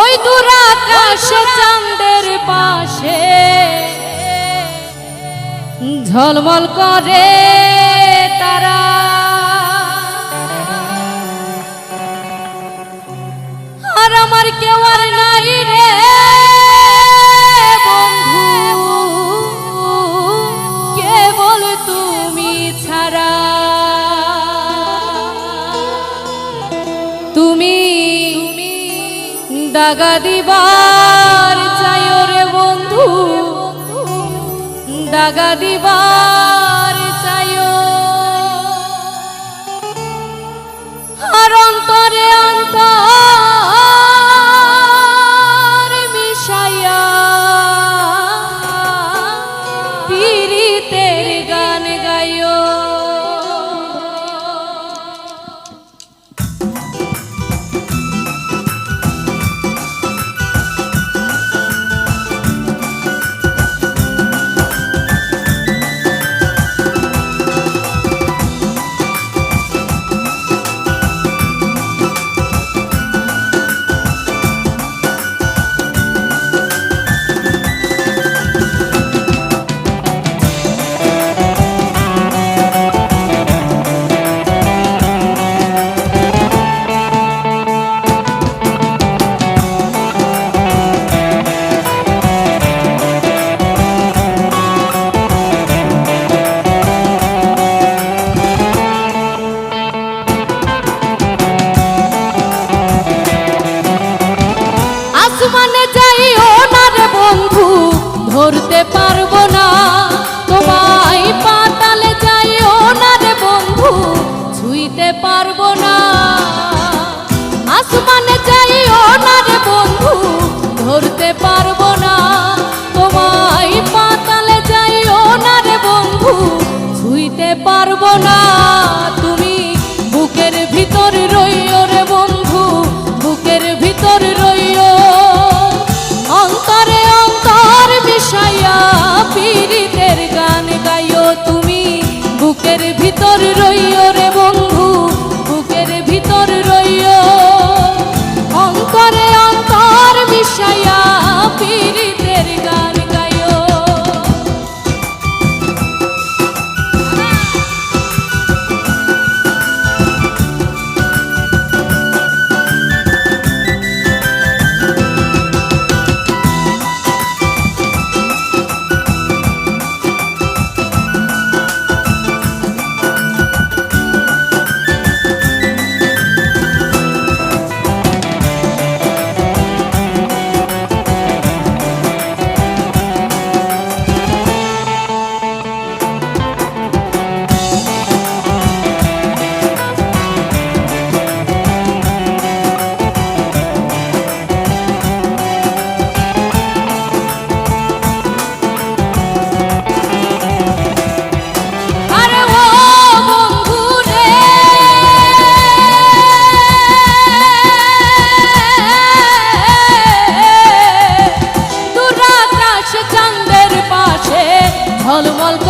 ওই দুরাকাশ চাঁদের পাশে। ঝলমল করে তারা। আর আমার কেউ আর নাই রে। দাগা দিবার চাই রে বন্ধু। দাগা দিবার আসমানে যাইও না রে বন্ধু, ধরতে পারব না। তোমায় পাতালে যাইও না বন্ধু, ছুঁইতে পারব না। আসমানে যাইও না বন্ধু, ধরতে পারব না। তোমায় পাতালে যাইও না রে বন্ধু, ছুঁইতে পারব না।